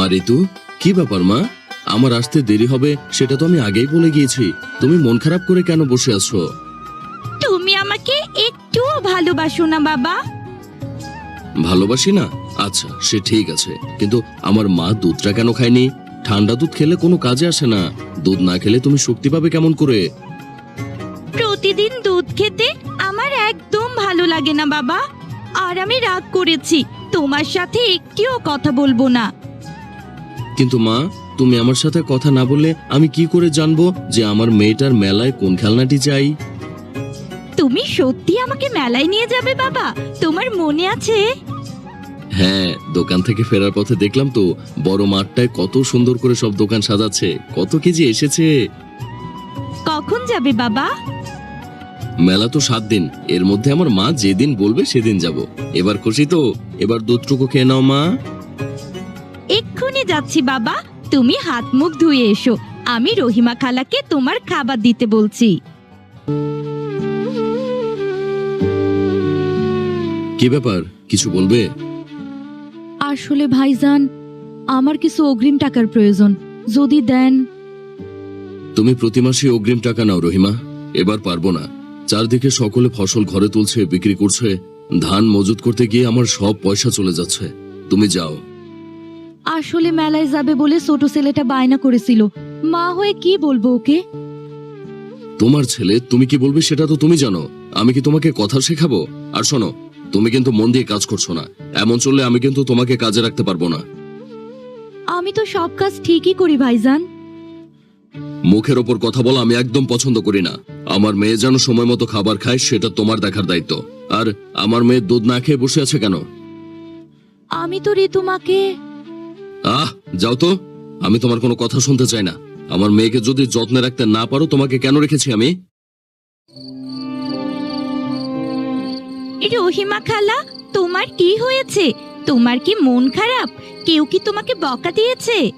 মা ঋতু কি ব্যাপার মা? আমার আসতে দেরি হবে সেটা তো আমি আগেই বলে গিয়েছি। তুমি মন খারাপ করে কেন বসে আছো? তুমি আমাকে একটুও ভালোবাসো না বাবা। ভালোবাসি না? আচ্ছা সে ঠিক আছে। কিন্তু আমার মা দুধটা কেন খায়নি? ঠান্ডা দুধ খেলে কোনো কাজে আসে না। দুধ না খেলে তুমি শক্তি পাবে কেমন করে? প্রতিদিন দুধ খেতে আমার একদম ভালো লাগে না বাবা। আর আমি রাগ করেছি। তোমার সাথে একটিও কথা বলব না। কিন্তু মা তুমি আমার সাথে কথা না বললে আমি কি করে জানব যে আমার মেয়েটার মেলায় কোন খেলনাটি চাই? তুমি সত্যি আমাকে মেলায় নিয়ে যাবে বাবা? তোমার মনে আছে? হ্যাঁ দোকান থেকে ফেরার পথে দেখলাম তো বড় মাঠটায় কত সুন্দর করে সব দোকান সাজাচ্ছে। কত কেজি এসেছে। কখন যাবে বাবা? মেলা তো সাত দিন এর মধ্যে আমার মা যেদিন বলবে সেদিন যাব। এবার খুশি তো? এবার দুধটুকু খেয়ে নাও মা। যাচ্ছি বাবা। তুমি হাত মুখ ধুয়ে এসো। আমি রহিমা খালাকে তোমার খাবার দিতে বলছি। কি ব্যাপার? কিছু বলবে? আসলে ভাইজান আমার কিছু অগ্রিম টাকার প্রয়োজন। যদি দেন। তুমি প্রতি মাসে অগ্রিম টাকা নাও রহিমা। এবার পারব না। চারদিকে সকলে ফসল ঘরে তুলছে বিক্রি করছে। ধান মজুত করতে গিয়ে আমার সব পয়সা চলে যাচ্ছে। তুমি যাও। আসলে মেলায় যাবে বলে ছোট ছেলেটা বায়না করেছিল। মা হয়ে কি বলব ওকে? তোমার ছেলে তুমি কি বলবে সেটা তো তুমি জানো। আমি কি তোমাকে কথা শেখাবো? আর শোনো তুমি কিন্তু মন দিয়ে কাজ করছ না। এমন চললে আমি কিন্তু তোমাকে কাজে রাখতে পারব না। আমি তো সব কাজ ঠিকই করি ভাইজান। মুখের ওপর কথা বলা আমি একদম পছন্দ করি না। আমার মেয়ে যেন সময় মতো খাবার খায় সেটা তোমার দেখার দায়িত্ব। আর আমার মেয়ে দুধ না খেয়ে বসে আছে কেন? আমি তো ঋতুমাকে আহ, যাও তো। আমি তোমার কোনো কথা শুনতে চাই না। আমার মেয়েকে যদি যত্নে রাখতে না পারো, তোমাকে কেন রেখেছি আমি? রহিমা খালা, তোমার কি হয়েছে? তোমার কি মন খারাপ? কেউ কি তোমাকে বকা দিয়েছে?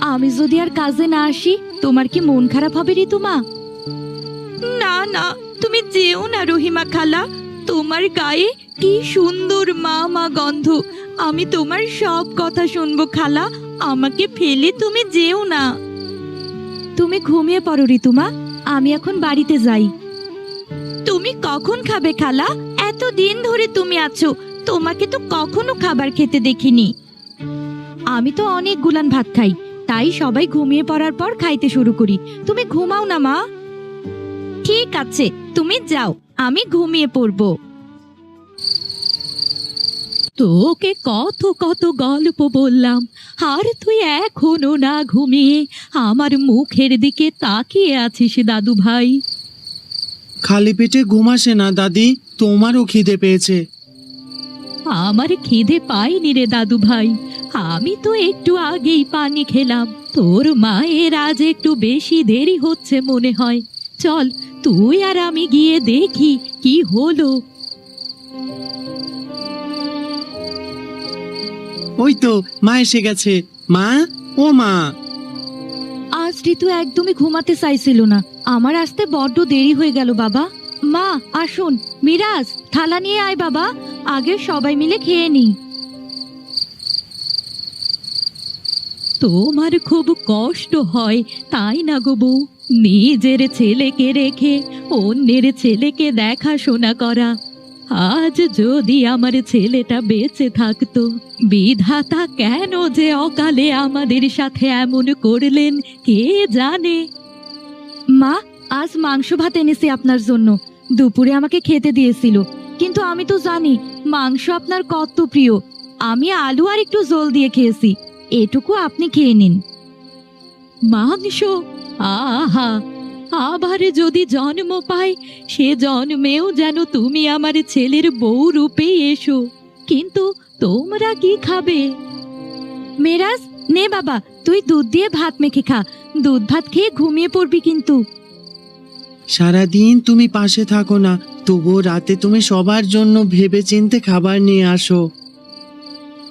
আমি যদি আর কাজে না আসি, তোমার কি মন খারাপ হবে ঋতুমা না না, তুমি যেও না রহিমা খালা। তোমার গায়ে কি সুন্দর মা মা গন্ধ। আমি তোমার সব কথা শুনব খালা। আমাকে ফেলে তুমি যেও না। তুমি ঘুমিয়ে পড়ো ঋতুমা। আমি এখন বাড়িতে যাই। তুমি কখন খাবে খালা? এত দিন ধরে তুমি আছো। তোমাকে তো কখনো খাবার খেতে দেখিনি। আমি তো অনেক গুলান ভাত খাই তাই সবাই ঘুমিয়ে পড়ার পর খাইতে শুরু করি। তুমি ঘুমাও না মা। ঠিক আছে তুমি যাও। আমি ঘুমিয়ে পড়ব। তোকে কত কত গল্প বললাম। আর তুই এখনও না ঘুমিয়ে আমার মুখের দিকে তাকিয়ে আছিস দাদু ভাই। খালি পেটে ঘুমাসে না দাদি। তোমারও খিদে পেয়েছে। আমার খিদে পাইনি রে দাদু ভাই। আমি তো একটু আগেই পানি খেলাম। তোর মায়ের আজ একটু বেশি দেরি হচ্ছে মনে হয়। চল তুই আর আমি গিয়ে দেখি কি হলো। ওই তো মা এসে গেছে। মা? ও মা। আজ ঋতু একদমই ঘুমাতে চাইছিল না। আমার আসতে বড্ড দেরি হয়ে গেল, বাবা। মা, আসুন। মিরাজ, থালা নিয়ে আয়, বাবা। আগে সবাই মিলে খেয়ে নি তোমার খুব কষ্ট হয়, তাই না গো বউ? নিজের ছেলেকে রেখে অন্যের ছেলেকে দেখাশোনা করা। আজ যদি আমার ছেলেটা বেঁচে থাকতো বিধাতা কেন যে অকালে আমাদের সাথে এমন করলেন কে জানে? মা আজ মাংস ভাত এনেছি আপনার জন্য। দুপুরে আমাকে খেতে দিয়েছিল। কিন্তু আমি তো জানি মাংস আপনার কত প্রিয়। আমি আলু আর একটু জল দিয়ে খেয়েছি। এটুকু আপনি খেয়ে নিন। মাংস? আহা! আবার যদি জন্ম পাই সে জন্মেও যেন তুমি আমার ছেলের বউ রূপে এসো। কিন্তু তোমরা কি খাবে? মেরাজ নে বাবা তুই দুধ দিয়ে ভাত মেখে খা। দুধ ভাত খেয়ে ঘুমিয়ে পড়বি কিন্তু। সারাদিন তুমি পাশে থাকো না তবুও রাতে তুমি সবার জন্য ভেবে চিনতে খাবার নিয়ে আসো।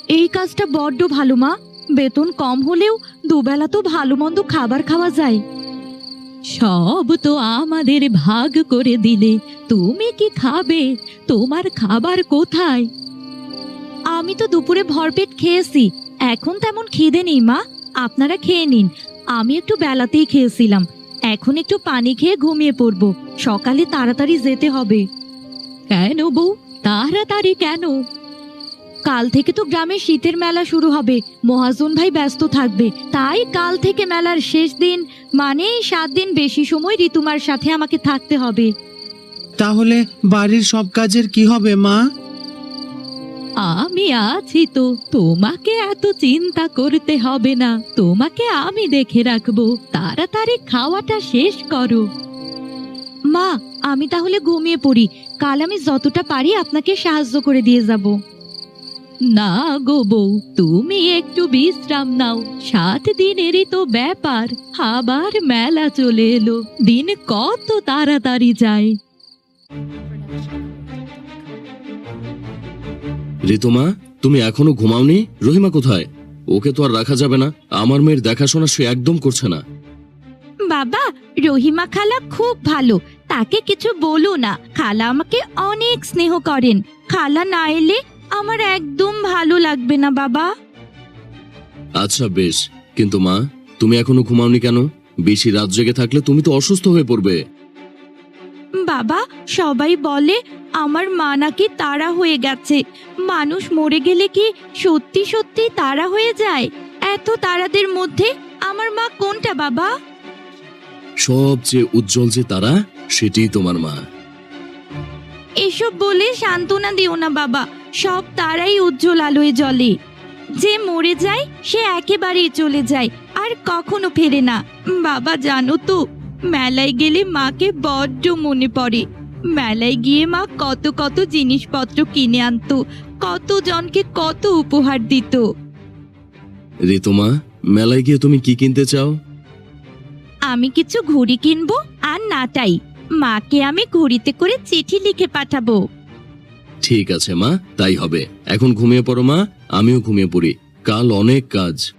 এই কাজটা বড্ড ভালো মা। বেতন কম হলেও দুবেলা তো ভালো মন্দ খাবার খাওয়া যায়। সব তো আমাদের ভাগ করে দিলে। তুমি কি খাবে? তোমার খাবার কোথায়? আমি তো দুপুরে ভরপেট খেয়েছি। এখন তেমন খিদে নেই মা। আপনারা খেয়ে নিন। আমি একটু বেলাতেই খেয়েছিলাম। এখন একটু পানি খেয়ে ঘুমিয়ে পড়ব। সকালে তাড়াতাড়ি যেতে হবে। কেন বউ? তাড়াতাড়ি কেন? কাল থেকে তো গ্রামে শীতের মেলা শুরু হবে। মহাজন ভাই ব্যস্ত থাকবে। তাই কাল থেকে মেলার শেষ দিন মানে সাত দিন বেশি সময় ঋতুমার সাথে আমাকে থাকতে হবে। তাহলে বাড়ির সব কাজের কি হবে মা? আমি আছি তো তোমাকে এত চিন্তা করতে হবে না। তোমাকে আমি দেখে রাখব। তাড়াতাড়ি খাওয়াটা শেষ করো। মা আমি তাহলে ঘুমিয়ে পড়ি। কাল আমি যতটা পারি আপনাকে সাহায্য করে দিয়ে যাব। না গো বউ তুমি একটু বিশ্রাম নাও। সাত দিনেরই তো ব্যাপার আবার মেলা চলে এলো। দিন কত তাড়াতাড়ি যায়। ঋতুমা তুমি এখনও ঘুমাওনি? রহিমা কোথায়? ওকে তো আর রাখা যাবে না। আমার মেয়ের দেখাশোনা সে একদম করছে না। বাবা রহিমা খালা খুব ভালো। তাকে কিছু বলো না। খালা আমাকে অনেক স্নেহ করেন। খালা না এলে আমার একদম ভালো লাগবে না বাবা। আচ্ছা বেশ। কিন্তু মা তুমি এখনও ঘুমাওনি কেন? বেশি রাত জেগে থাকলে তুমি তো অসুস্থ হয়ে পড়বে। বাবা সবাই বলে আমার মা নাকি তারা হয়ে গেছে। মানুষ মরে গেলে কি সত্যি সত্যি তারা হয়ে যায়? এত তারাদের মধ্যে আমার মা কোনটা বাবা? সবচেয়ে উজ্জ্বল যে তারা সেটিই তোমার মা। এসব বলে সান্ত্বনা দিও না বাবা। সব তারাই উজ্জ্বল আলোয় জ্বলে। যে মরে যায় সে একেবারেই চলে যায় আর কখনো ফেরে না। বাবা জানো তো মেলায় গেলে মাকে বড্ড মনে পড়ে। মেলায় গিয়ে মা কত কত জিনিসপত্র কিনে আনতো কত জনকে কত উপহার দিত। ঋতুমা মেলায় গিয়ে তুমি কি কিনতে চাও? আমি কিছু ঘুড়ি কিনবো আর নাটাই মাকে আমি ঘড়িতে করে চিঠি লিখে পাঠাবো। ঠিক আছে মা তাই হবে। এখন ঘুমিয়ে পড়ো মা আমিও ঘুমিয়ে পড়ি। কাল অনেক কাজ।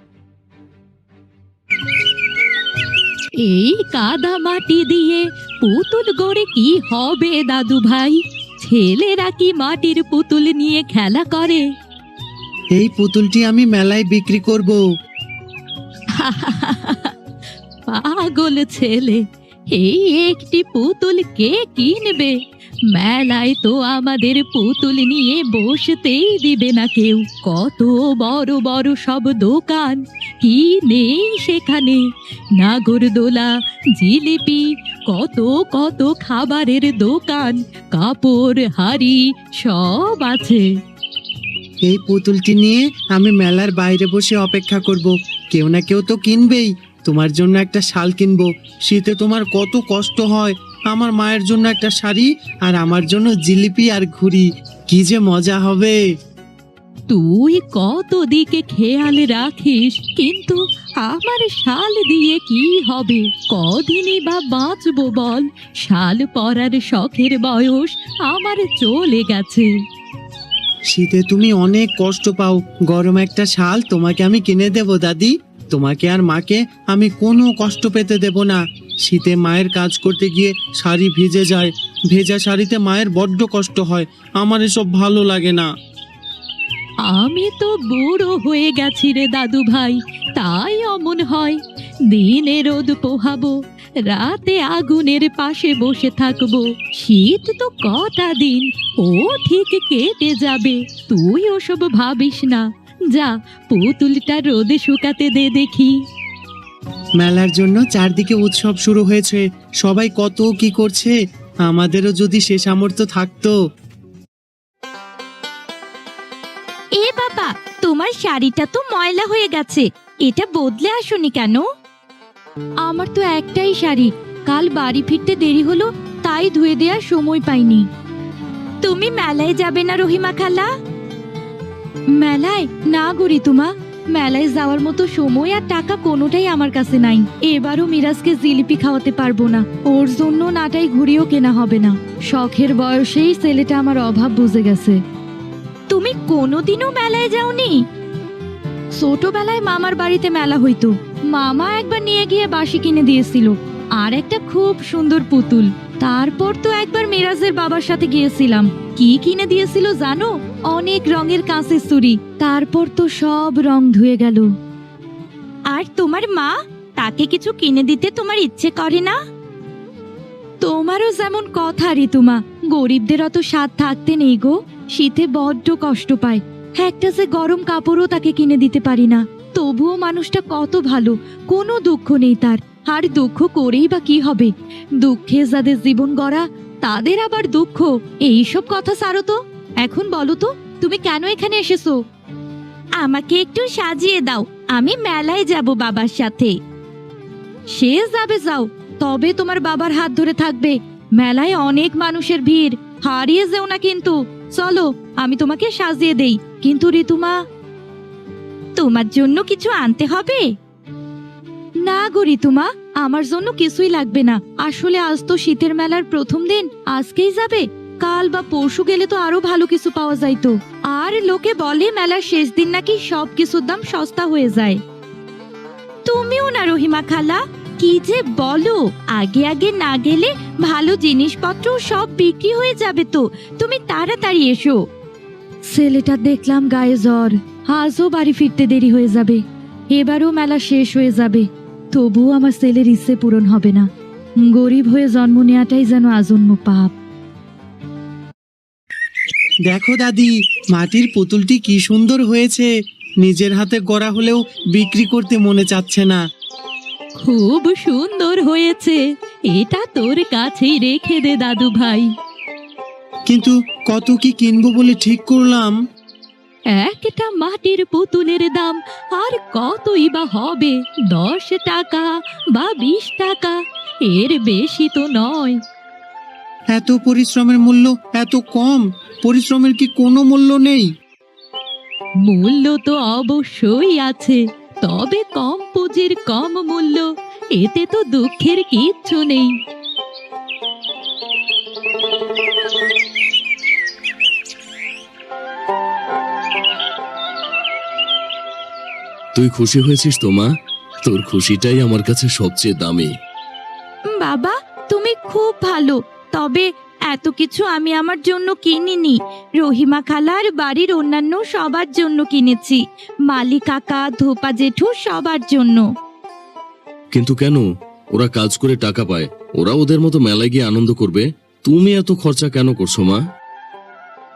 এই কাদা মাটি দিয়ে পুতুল গড়ে কি হবে দাদু ভাই? ছেলেরা কি মাটির পুতুল নিয়ে খেলা করে? এই পুতুলটি আমি মেলায় বিক্রি করব। পাগল ছেলে। এই একটি পুতুল কে কিনবে? মেলায় তো আমাদের পুতুল নিয়ে বসতেই দিবে না কেউ। কত বড় বড় সব দোকান কি নেই সেখানে। নাগরদোলা, জিলিপি, কত কত খাবারের দোকান, কাপড়, হাড়ি সব আছে। এই পুতুলটি নিয়ে আমি মেলার বাইরে বসে অপেক্ষা করব। কেউ না কেউ তো কিনবেই। তোমার জন্য একটা শাল কিনবো। শীতে তোমার কত কষ্ট হয়। আমার মায়ের জন্য একটা শাড়ি আর আমার জন্য জিলিপি আর ঘুড়ি। কি যে মজা হবে। তুই কত দিকে খেয়াল রাখিস কিন্তু আমার শাল দিয়ে কি হবে? কদিনই বা বাঁচবো বল? শাল পরার শখের বয়স আমার চলে গেছে। শীতে তুমি অনেক কষ্ট পাও। গরম একটা শাল তোমাকে আমি কিনে দেব দাদি। তোমাকে আর মাকে আমি কোনো কষ্ট পেতে দেব না। শীতে মায়ের কাজ করতে গিয়ে শাড়ি ভিজে যায়। ভেজা শাড়িতে মায়ের বড্ড কষ্ট হয়। আমার এসব ভালো লাগে না। আমি তো বুড়ো হয়ে গেছি রে দাদু ভাই। তাই অমন হয়। দিনে রোদ পোহাবো, রাতে আগুনের পাশে বসে থাকব। শীত তো কটা দিন, ও ঠিক কেটে যাবে। তুই ওসব ভাবিস না। যা পুতুলটা রোদে শুকাতে দে দেখি। মেলার জন্য চারদিকে উৎসব শুরু হয়েছে। সবাই কত কি করছে আমাদেরও যদি সে সামর্থ্য থাকতো। এ বাবা তোমার শাড়িটা তো ময়লা হয়ে গেছে। এটা বদলে আসোনি কেন? আমার তো একটাই শাড়ি। কাল বাড়ি ফিরতে দেরি হলো তাই ধুয়ে দেওয়ার সময় পাইনি। তুমি মেলায় যাবে না রহিমা খালা? মেলায় না গরি তোমা। মেলায় যাওয়ার মতো সময় আর টাকা কোনোটাই আমার কাছে নাই। এবারও মিরাজকে জিলিপি খাওয়াতে পারব না। ওর জন্য নাটাই ঘুরিও কেনা হবে না। শখের বয়সেই ছেলেটা আমার অভাব বুঝে গেছে। তুমি কোনোদিনও মেলায় যাওনি? ছোটবেলায় মামার বাড়িতে মেলা হইতো। মামা একবার নিয়ে গিয়ে বাঁশি কিনে দিয়েছিল। আর একটা খুব সুন্দর পুতুল। তারপর তো একবার মিরাজের বাবার সাথে গিয়েছিলাম। কি কিনে দিয়েছিল জানো? অনেক রঙের কাঁচের চুরি তারপর তো সব রং ধুয়ে গেল। আর তোমার মা তাকে কিছু কিনে দিতে তোমার ইচ্ছে করে না? তোমারও যেমন কথা ঋতুমা। গরিবদের অত স্বাদ থাকতে নেই গো। শীতে বড্ড কষ্ট পায়। একটা যে গরম কাপড়ও তাকে কিনে দিতে পারি না। তবুও মানুষটা কত ভালো কোনো দুঃখ নেই তার। আর দুঃখ করেই বা কি হবে? দুঃখে যাদের জীবন গড়া তাদের আবার দুঃখ। এইসব কথা সারো তো। এখন বলো তো তুমি কেন এখানে এসেছ? আমাকে একটু সাজিয়ে দাও। আমি মেলায় যাব বাবার সাথে। সে যাবে যাও। তবে তোমার বাবার হাত ধরে থাকবে। মেলায় অনেক মানুষের ভিড়। হারিয়ে যেও না কিন্তু। চলো আমি তোমাকে সাজিয়ে দেই। কিন্তু ঋতুমা? তোমার জন্য কিছু আনতে হবে? না গো ঋতুমা আমার জন্য কিছুই লাগবে না। আসলে আজ তো শীতের মেলার প্রথম দিন, আজকেই যাবে। কাল বা পরশু গেলে তো আরও ভালো কিছু পাওয়া যাইতো আর লোকে বলে মেলার শেষ দিন নাকি সব কিছুর দাম সস্তা হয়ে যায়। তুমিও না রহিমা খালা, কি যে বলো? আগে আগে না গেলে ভালো জিনিসপত্র সব বিক্রি হয়ে যাবে তো। তুমি তাড়াতাড়ি এসো। ছেলেটা দেখলাম গায়ে জ্বর, আজও বাড়ি ফিরতে দেরি হয়ে যাবে। এবারও মেলা শেষ হয়ে যাবে। তবুও আমার ছেলের ইচ্ছে পূরণ হবে না। গরিব হয়ে জন্ম নেওয়াটাই যেন আজন্ম পাপ। দেখো দাদি মাটির পুতুলটি কি সুন্দর হয়েছে। নিজের হাতে গড়া হলেও বিক্রি করতে মনে চাচ্ছে না। খুব সুন্দর হয়েছে। এটা তোর কাছেই রেখে দে দাদু ভাই কিন্তু কত কি কিনবো বলে ঠিক করলাম? একটা মাটির পুতুলের দাম আর কতই বা হবে? দশ টাকা বা বিশ টাকা এর বেশি তো নয়। এত পরিশ্রমের মূল্য এত কম পরিশ্রমের কি কোনো মূল্য নেই? মূল্য তো অবশ্যই আছে তবে কম পুঁজির কম মূল্য এতে তো দুঃখের কিচ্ছু নেই। তুই খুশি হয়েছিস তো মা? তোর খুশিটাই আমার কাছে সবচেয়ে দামি। বাবা তুমি খুব ভালো। তবে এত কিছু আমি আমার জন্য কিনিনি। রহিমা খালার বাড়ির অন্যান্য সবার জন্য কিনেছি। মালি কাকা ধোপা জেঠু সবার জন্য। কিন্তু কেন? ওরা কাজ করে টাকা পায়। ওরা ওদের মতো মেলায় গিয়ে আনন্দ করবে। তুমি এত খরচা কেন করছ মা?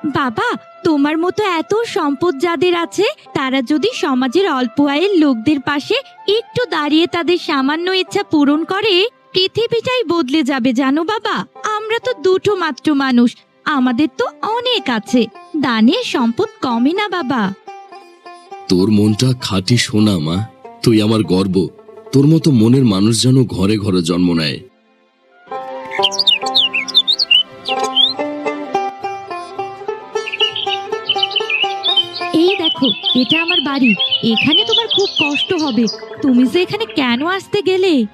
বাবা, তোমার মতো এত সম্পদ যাদের আছে, তারা যদি সমাজের অল্প আয়ের লোকদের পাশে একটু দাঁড়িয়ে তাদের সামান্য ইচ্ছা পূরণ করে, পৃথিবীটাই বদলে যাবে জানো বাবা? আমরা তো দুটো মাত্র মানুষ, আমাদের তো অনেক আছে। দানে সম্পদ কমে না বাবা। তোর মনটা খাঁটি সোনা, মা। তুই আমার গর্ব। তোর মতো মনের মানুষ যেন ঘরে ঘরে জন্ম নেয়। এটা আমার বাড়ি। এখানে তোমার খুব কষ্ট হবে। তুমি যে এখানে কেন আসতে গেলে?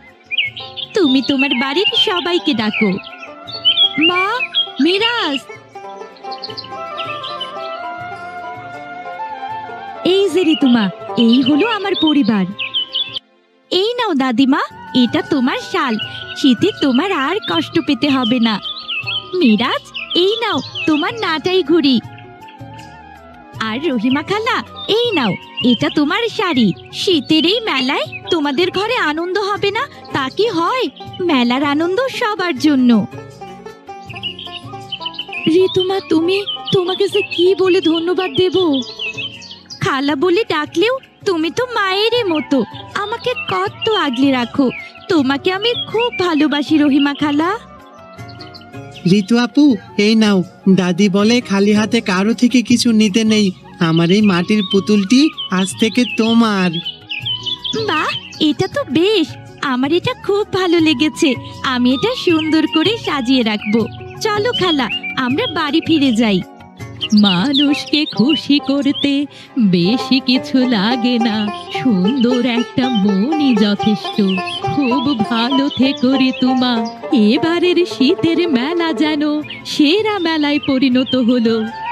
তুমি তোমার বাড়ির সবাইকে ডাকো। মা, মিরাজ! এই যে ঋতুমা এই হলো আমার পরিবার। এই নাও দাদিমা, এটা তোমার শাল। শীতে তোমার আর কষ্ট পেতে হবে না। মিরাজ, এই নাও তোমার নাটাই ঘুড়ি। আর রহিমা খালা এই নাও এটা তোমার শাড়ি। শীতের এই মেলায় তোমাদের ঘরে আনন্দ হবে না? তা কি হয়? মেলার আনন্দ সবার জন্য। রিতুমা তুমি তোমাকে যে কি বলে ধন্যবাদ দেব? খালা বলে ডাকলেও তুমি তো মায়েরই মতো। আমাকে কত আগলে রাখো। তোমাকে আমি খুব ভালোবাসি রহিমা খালা। ঋতু আপু, এই নাও। দাদি বলে খালি হাতে কারও থেকে কিছু নিতে নেই। আমার এই মাটির পুতুলটি আজ থেকে তোমার। বাহ এটা তো বেশ। আমার এটা খুব ভালো লেগেছে। আমি এটা সুন্দর করে সাজিয়ে রাখব। চলো খালা, আমরা বাড়ি ফিরে যাই। মানুষকে খুশি করতে বেশি কিছু লাগে না। সুন্দর একটা মনই যথেষ্ট। খুব ভালো থেকো তোমা এবারের শীতের মেলা যেন সেরা মেলায় পরিণত হলো।